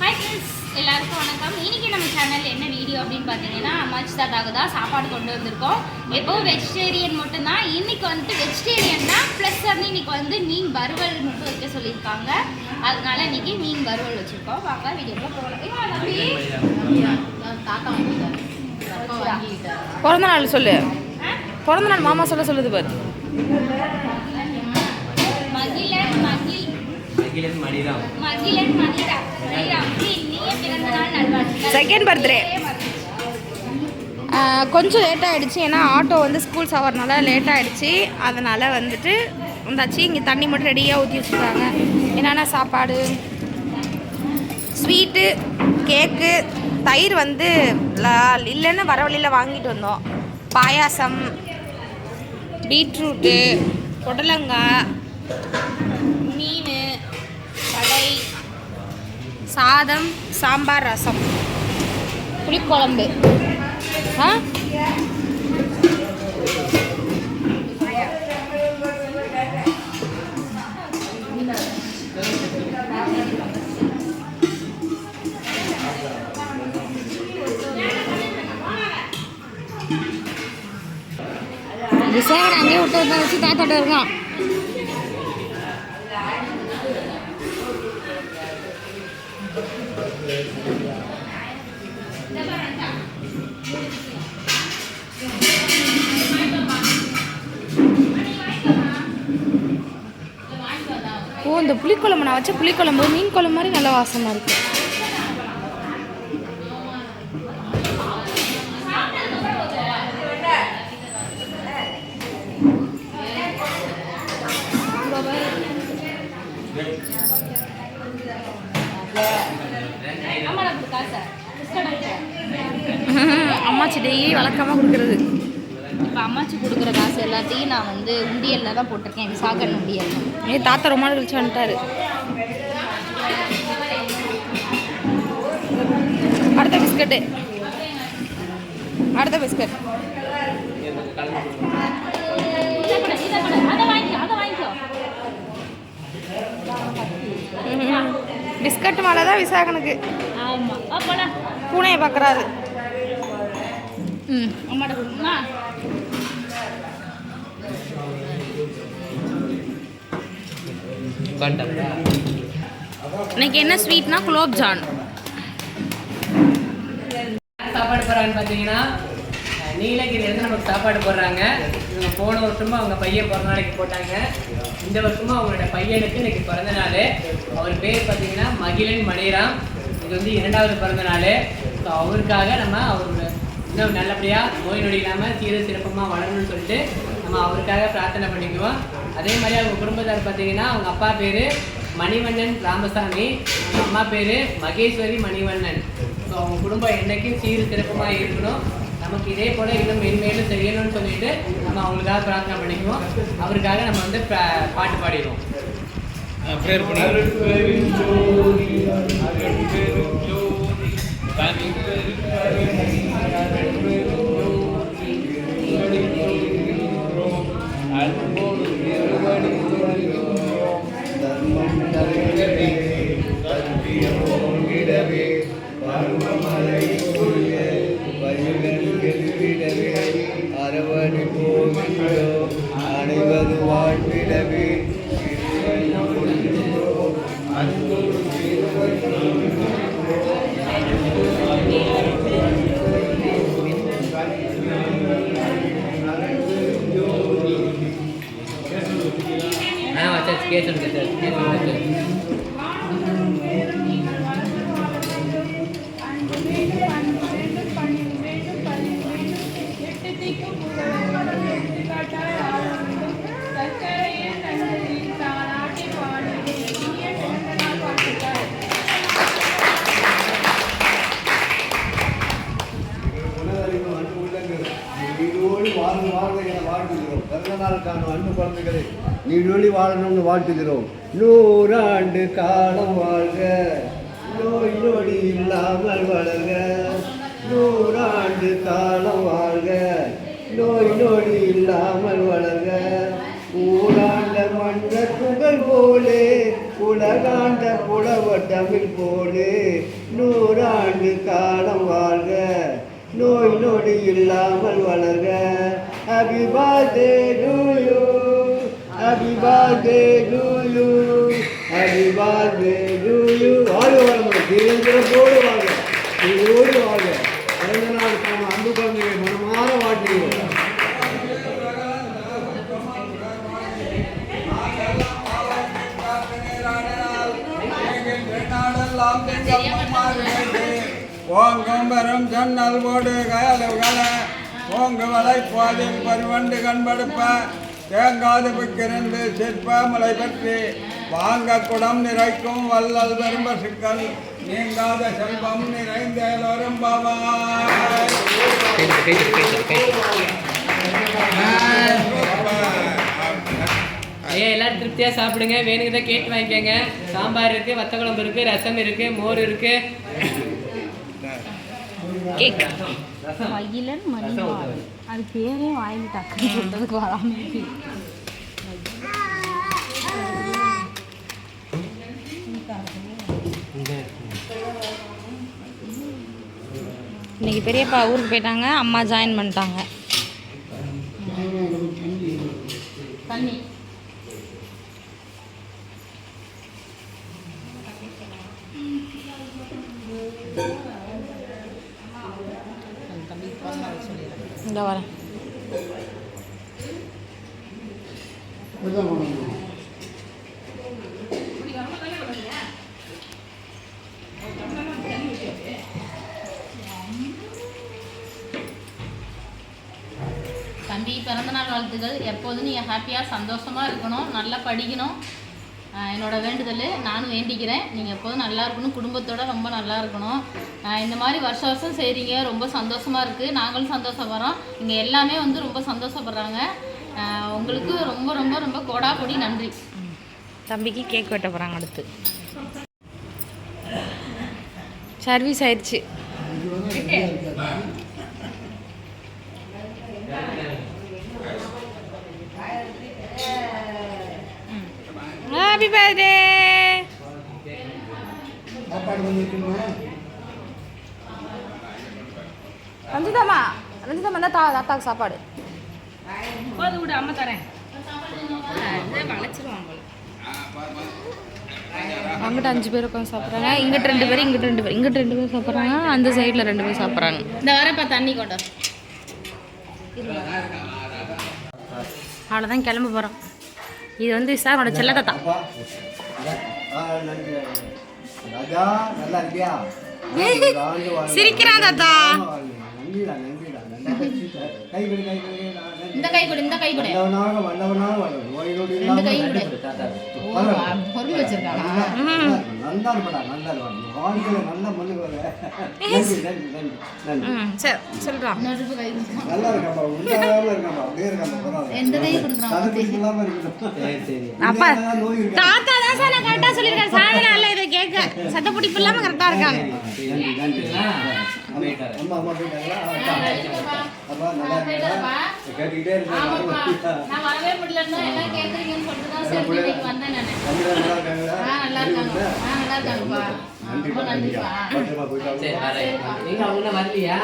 Hi friends எல்லாருக்கும் வணக்கம். இன்னைக்கு நம்ம சேனலில் என்ன வீடியோ அப்படின்னு பார்த்தீங்கன்னா அம்மாச்சி தாத்தாக்கு தான் சாப்பாடு கொண்டு வந்திருக்கோம். எப்போவும் வெஜிடேரியன் மட்டும்தான். இன்னைக்கு வந்துட்டு வெஜிடேரியன் தான். ப்ளஸ் வந்து இன்னைக்கு வந்து மீன் வறுவல் மட்டும் வைக்க சொல்லியிருக்காங்க. அதனால இன்னைக்கு மீன் வறுவல் வச்சுருக்கோம். வாங்க வீடியோக்குள்ள போகலாம். பிறந்த நாள் சொல்லு? பிறந்த நாள் மாமா சொல்ல சொல்லுது பாரு. மகிழன் மகிழ். அகிலன் மணிராம். மகிழன் மகிழா செகண்ட் பர்த்டே கொஞ்சம் லேட் ஆகிடுச்சு ஏன்னா ஆட்டோ வந்து ஸ்கூல் சாவறனால லேட் ஆகிடுச்சு அதனால் வந்துட்டு வந்தாச்சு. இங்கே தண்ணி மட்டும் ரெடியாக ஊற்றி வச்சுருக்காங்க. என்னென்ன சாப்பாடு? ஸ்வீட்டு கேக்கு தயிர் வந்து இல்லைன்னு வர வழியில் வாங்கிட்டு வந்தோம். பாயாசம் பீட்ரூட்டு புடலங்காய் மீன் சாதம் சாம்பார் ரசம். புளிக்குழம்பு. ஆ? விசாகர் அங்கேயே விட்டு வச்சு தாத்தாட்ட இருக்கான் ஓ இந்த புளிக்குழம்பு நான் வச்ச புளிக்குழம்பு மீன் குழம்பு மாதிரி நல்ல வாசமாக இருக்கு Thank you. அம்மாச்சி டெய்லி வழக்கமாக கொடுக்குறது. இப்போ அம்மாச்சி கொடுக்குற காசு எல்லாத்தையும் நான் வந்து உண்டியலில் தான் போட்டிருக்கேன். விசாகன் உண்டியல் ஏ தாத்தா ரொம்ப நாள் கழிச்சு வந்துட்டாரு. அடுத்த பிஸ்கட்டு. அடுத்த பிஸ்கட் அதை வாங்கிக்கோ அதை வாங்கிக்கோ பிஸ்கட் மேலே தான் விசாகனுக்கு. பூனையை பார்க்குறாரு. ம் இன்னைக்கு என்ன ஸ்வீட்னா குலோப் ஜான். சாப்பாடு போடுறாங்கன்னு பார்த்தீங்கன்னா நீலகிரியிலேருந்து நீலகிரிலேருந்து நமக்கு சாப்பாடு போடுறாங்க. இவங்க போன வருஷமும் அவங்க பையன் பிறந்த நாளைக்கு போட்டாங்க. இந்த வருஷமும் அவங்களோட பையனுக்கு இன்னைக்கு பிறந்த நாள். அவர் பேர் பார்த்தீங்கன்னா மகிழன் மணிராம். இது வந்து இரண்டாவது பிறந்த நாள். ஸோ அவருக்காக நம்ம அவரோட இன்னும் நல்லபடியாக நோய் நொடி இல்லாமல் சீர சிறப்பமாக வளரணும்னு சொல்லிட்டு நம்ம அவருக்காக பிரார்த்தனை பண்ணிக்குவோம். அதே மாதிரி அவங்க குடும்பத்தார் பார்த்தீங்கன்னா அவங்க அப்பா பேர் மணிவண்ணன் ராமசாமி. அவங்க அம்மா பேர் மகேஸ்வரி மணிவண்ணன். ஸோ அவங்க குடும்பம் என்றைக்கும் சீர் சிறப்பமாக இருக்கணும். நமக்கு இதே போல் இன்னும் மென்மேலும் செய்யணும்னு சொல்லிட்டு நம்ம அவங்களுக்காக பிரார்த்தனை பண்ணிக்குவோம். அவருக்காக நம்ம வந்து பா- பாட்டு பாடிடுவோம். ப்ரேயர் பண்ணி அரவணி போகின்றோ அனைவது வாழ்விடவே. கேட்டு கேட்டு பிறந்த காணும் அன்பு குழந்தைகளே நீடொழி வாழணும்னு வாழ்த்துகிறோம். நூறாண்டு காலம் வாழ்க. நோய் நொடி இல்லாமல் வளர்க. நூறாண்டு காலம் வாழ்க. நோய் நொடி இல்லாமல் வளர்க. ஊராண்ட மன்ற புகழ் போலே உலகாண்ட அழகாண்ட புலவ தமிழ் போலே நூறாண்டு காலம் வாழ்க. நோய் நொடி இல்லாமல் வளர்க. Happy birthday to you happy birthday to you happy birthday to you வாழ்க வளமுடன் தீரந்திரத்தோடு வாழ்க இதோடு வாழ்க பிறந்த நாள் காணும் அன்பு குழந்தைகளை மனமாற வாழ்த்துகிறோம் ஓங்கம் பெரும் ஜன்னல் போடு கயலுகள ஓங்கு வலை போதில் பருவண்டு கண்படுப்ப தேங்காது பிக்கிருந்து சிற்ப மலை பற்றி வாங்க குடம் நிறைக்கும் வல்லல் பெரும் சிக்கல் நீங்காத செல்வம் நிறைந்தேலோரும் பவாய் ஐயா எல்லாரும் திருப்தியாக சாப்பிடுங்க. வேணுங்கிறத கேட்டு வாங்கிக்கோங்க. சாம்பார் இருக்குது வத்த குழம்பு இருக்கு ரசம் இருக்குது மோர் இருக்குது கேக். மயிலன் மணிமால் அது பேரே வாயில் டக்குன்னு சொல்றதுக்கு வராம இருக்கு. இன்னைக்கு பெரியப்பா ஊருக்கு போயிட்டாங்க அம்மா ஜாயின் பண்ணிட்டாங்க. தண்ணி. இந்த வரேன். தம்பி பிறந்தநாள் வாழ்த்துக்கள். எப்போதும் நீ ஹாப்பியாக சந்தோஷமாக இருக்கணும். நல்லா படிக்கணும். என்னோட வேண்டுதல் நானும் வேண்டிக்கிறேன். நீங்கள் எப்போதும் நல்லா இருக்கணும் குடும்பத்தோட ரொம்ப நல்லா இருக்கணும். இந்த மாதிரி வருஷம் வருஷம் செய்கிறீங்க ரொம்ப சந்தோஷமாக இருக்குது நாங்களும் சந்தோஷப்படுறோம். இங்கே எல்லாமே வந்து ரொம்ப சந்தோஷப்படுறாங்க. உங்களுக்கு ரொம்ப ரொம்ப ரொம்ப கோடா கொடி நன்றி. தம்பிக்கு கேக் வெட்ட போகிறாங்க அடுத்து. சர்வீஸ் ஆயிடுச்சு. ஹாப்பி பர்த்டே ரஞ்சிதாமா ரஞ்சிதாமா தான் தா தாத்தாக்கு சாப்பாடு. போது விடு அம்மா தரேன். அங்கிட்ட அஞ்சு பேர் உட்காந்து சாப்பிட்றாங்க. இங்கிட்ட ரெண்டு பேர் இங்கிட்ட ரெண்டு பேர் இங்கிட்ட ரெண்டு பேர் சாப்பிட்றாங்க. அந்த சைடில் ரெண்டு பேர் சாப்பிட்றாங்க. இந்த வரப்போ தண்ணி கொண்டு. அவ்வளோதான் கிளம்ப போகிறோம் இது வந்து சாரோட செல்ல தாத்தா. சிரிக்கிறான் தாத்தா. கை கொடு. இந்த கை கொடு இந்த கை கொடு. பொருள் வச்சிருக்கானா நல்லா இருப்படா நல்லா இருப்பா வாழ்க்கையில நல்ல மனுகளை நன்றி நன்றி நன்றி சொல்கிறான். நல்லா இருக்காப்பா உண்டாகாம இருக்காப்பா அப்படியே இருக்காப்பா பரவாயில்ல. எந்த கை கொடுக்குறான் தடுப்பு இல்லாம இருக்கட்டும் சரி சரி. அப்பா நோய் இருக்கா தாத்தா தான் சார் நான் கரெக்டாக சொல்லியிருக்கேன் சாதனை இல்லை இதை கேட்க. சத்த பிடிப்பு இல்லாமல் கரெக்டாக இருக்காங்க. நன்றி நன்றி. அம்மா அம்மா போயிட்டாங்களா அப்பா. அப்பா நல்லா இருக்கீங்களா கேட்டுக்கிட்டே ஆமாப்பா. இருக்கேன் நான் வரவே முடியலன்னா எல்லாம் கேக்குறீங்கன்னு சொல்லிட்டு தான் சரி இன்னைக்கு வந்தேன் நானு. நல்லா இருக்காங்களா ஆ, நல்லா இருக்காங்க. ஆ, நல்லா இருக்காங்கப்பா. நன்றிப்பா ரொம்ப நன்றிப்பா நன்றிப்பா. பத்திரமா போயிட்டு சரி வாங்க. வரேன் நீங்க அவங்க வரலையா